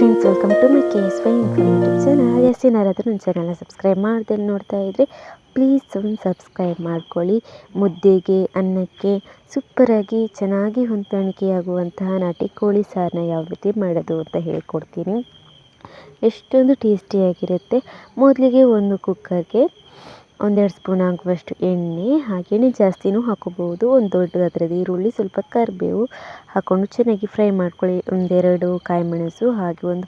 Friends welcome to my K S Y informative channel S ಏನಾರಾದರೂ ನನ್ನ ಚಾನಲ್ನ subscribe ಮಾಡ್ದೆ ನೋಡ್ತಾ ಇದ್ದರೆ ಪ್ಲೀಸ್ ಒಂದು ಸಬ್ಸ್ಕ್ರೈಬ್ ಮಾಡ್ಕೊಳ್ಳಿ. ಮುದ್ದೆಗೆ, ಅನ್ನಕ್ಕೆ ಸೂಪರಾಗಿ ಚೆನ್ನಾಗಿ ಹೊಂದಾಣಿಕೆಯಾಗುವಂತಹ ನಾಟಿ ಕೋಳಿ ಸಾರನ್ನ ಯಾವ ರೀತಿ ಮಾಡೋದು ಅಂತ ಹೇಳ್ಕೊಡ್ತೀನಿ. ಎಷ್ಟೊಂದು ಟೇಸ್ಟಿಯಾಗಿರುತ್ತೆ ಮೊದಲಿಗೆ ಒಂದು ಕುಕ್ಕರ್ಗೆ ಒಂದೆರಡು ಸ್ಪೂನ್ ಆಗುವಷ್ಟು ಎಣ್ಣೆ ಹಾಗೆಯೇ ಜಾಸ್ತಿನೂ ಹಾಕೋಬಹುದು. ಒಂದು ದೊಡ್ಡ ಗಾತ್ರದ ಈರುಳ್ಳಿ, ಸ್ವಲ್ಪ ಕರಿಬೇವು ಹಾಕ್ಕೊಂಡು ಚೆನ್ನಾಗಿ ಫ್ರೈ ಮಾಡ್ಕೊಳ್ಳಿ. ಒಂದೆರಡು ಕಾಯಿ ಮೆಣಸು ಹಾಗೆ ಒಂದು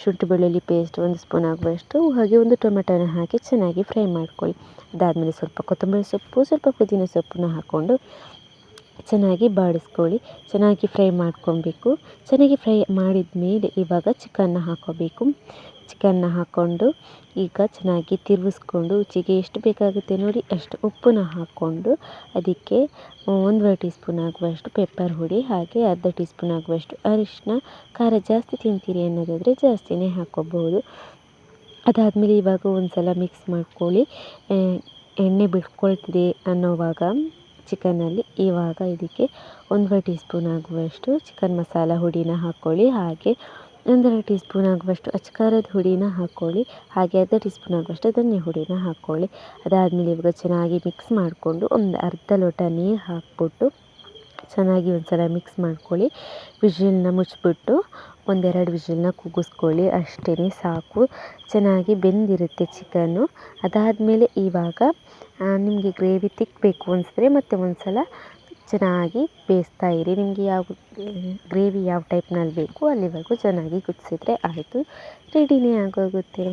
ಶುಂಠಿ ಬೆಳ್ಳುಳ್ಳಿ ಪೇಸ್ಟ್ ಒಂದು ಸ್ಪೂನ್ ಆಗುವಷ್ಟು ಹಾಗೆ ಒಂದು ಟೊಮೆಟೊನ ಹಾಕಿ ಚೆನ್ನಾಗಿ ಫ್ರೈ ಮಾಡ್ಕೊಳ್ಳಿ. ಅದಾದಮೇಲೆ ಸ್ವಲ್ಪ ಕೊತ್ತಂಬರಿ ಸೊಪ್ಪು, ಸ್ವಲ್ಪ ಪುದೀನ ಸೊಪ್ಪನ್ನು ಹಾಕ್ಕೊಂಡು ಚೆನ್ನಾಗಿ ಬಾಡಿಸ್ಕೊಳ್ಳಿ, ಚೆನ್ನಾಗಿ ಫ್ರೈ ಮಾಡ್ಕೊಬೇಕು. ಚೆನ್ನಾಗಿ ಫ್ರೈ ಮಾಡಿದ ಮೇಲೆ ಇವಾಗ ಚಿಕನ್ನ ಹಾಕ್ಕೋಬೇಕು ಚಿಕನ್ನ ಹಾಕ್ಕೊಂಡು ಈಗ ಚೆನ್ನಾಗಿ ತಿರುಗಿಸ್ಕೊಂಡು ರುಚಿಗೆ ಎಷ್ಟು ಬೇಕಾಗುತ್ತೆ ನೋಡಿ, ಅಷ್ಟು ಉಪ್ಪನ್ನ ಹಾಕ್ಕೊಂಡು ಅದಕ್ಕೆ ಒಂದೂವರೆ ಟೀ ಸ್ಪೂನ್ ಆಗುವಷ್ಟು ಪೆಪ್ಪರ್ ಹುಡಿ ಹಾಗೆ ಅರ್ಧ ಟೀ ಸ್ಪೂನ್ ಆಗುವಷ್ಟು ಅರಿಶಿನ ಖಾರ ಜಾಸ್ತಿ ತಿಂತೀರಿ ಅನ್ನೋದಾದರೆ ಜಾಸ್ತಿನೇ ಹಾಕ್ಕೋಬಹುದು ಅದಾದಮೇಲೆ ಇವಾಗ ಒಂದು ಸಲ ಮಿಕ್ಸ್ ಮಾಡ್ಕೊಳ್ಳಿ. ಎಣ್ಣೆ ಬಿಟ್ಕೊಳ್ತಿದೆ ಅನ್ನೋವಾಗ ಚಿಕನ್ನಲ್ಲಿ ಇವಾಗ ಇದಕ್ಕೆ ಒಂದೂವರೆ ಟೀ ಸ್ಪೂನ್ ಆಗುವಷ್ಟು ಚಿಕನ್ ಮಸಾಲ ಹುಡಿನ ಹಾಕ್ಕೊಳ್ಳಿ ಹಾಗೆ ಒಂದೆರಡು ಟೀ ಸ್ಪೂನ್ ಆಗುವಷ್ಟು ಅಚ್ಕಾರದ ಹುಡಿನ ಹಾಕ್ಕೊಳ್ಳಿ ಹಾಗೆ ಅರ್ಧ ಟೀ ಸ್ಪೂನ್ ಆಗುವಷ್ಟು ಧನ್ಯ ಹುಡಿನ ಹಾಕ್ಕೊಳ್ಳಿ ಅದಾದಮೇಲೆ ಇವಾಗ ಚೆನ್ನಾಗಿ ಮಿಕ್ಸ್ ಮಾಡಿಕೊಂಡು ಒಂದು ಅರ್ಧ ಲೋಟ ನೀರು ಹಾಕ್ಬಿಟ್ಟು ಚೆನ್ನಾಗಿ ಒಂದು ಸಲ ಮಿಕ್ಸ್ ಮಾಡ್ಕೊಳ್ಳಿ. ವಿಷಿಲ್ನ ಮುಚ್ಚಿಬಿಟ್ಟು ಒಂದೆರಡು ವಿಷಲನ್ನ ಕೂಗಿಸ್ಕೊಳ್ಳಿ ಅಷ್ಟೇ ಸಾಕು. ಚೆನ್ನಾಗಿ ಬೆಂದಿರುತ್ತೆ ಚಿಕನ್ನು. ಅದಾದಮೇಲೆ ಇವಾಗ ನಿಮಗೆ ಗ್ರೇವಿ ತಿಕ್ಕಬೇಕು ಅನಿಸಿದ್ರೆ ಮತ್ತೆ ಒಂದು ಸಲ ಚೆನ್ನಾಗಿ ಬೇಯಿಸ್ತಾ ಇರಿ. ನಿಮಗೆ ಯಾವ, ಗ್ರೇವಿ ಯಾವ ಟೈಪ್ನಲ್ಲಿ ಬೇಕು ಅಲ್ಲಿವರೆಗೂ ಚೆನ್ನಾಗಿ ಕುದಿಸಿದ್ರೆ ಆಯಿತು. ರೆಡಿನೇ ಆಗೋಗುತ್ತೆ.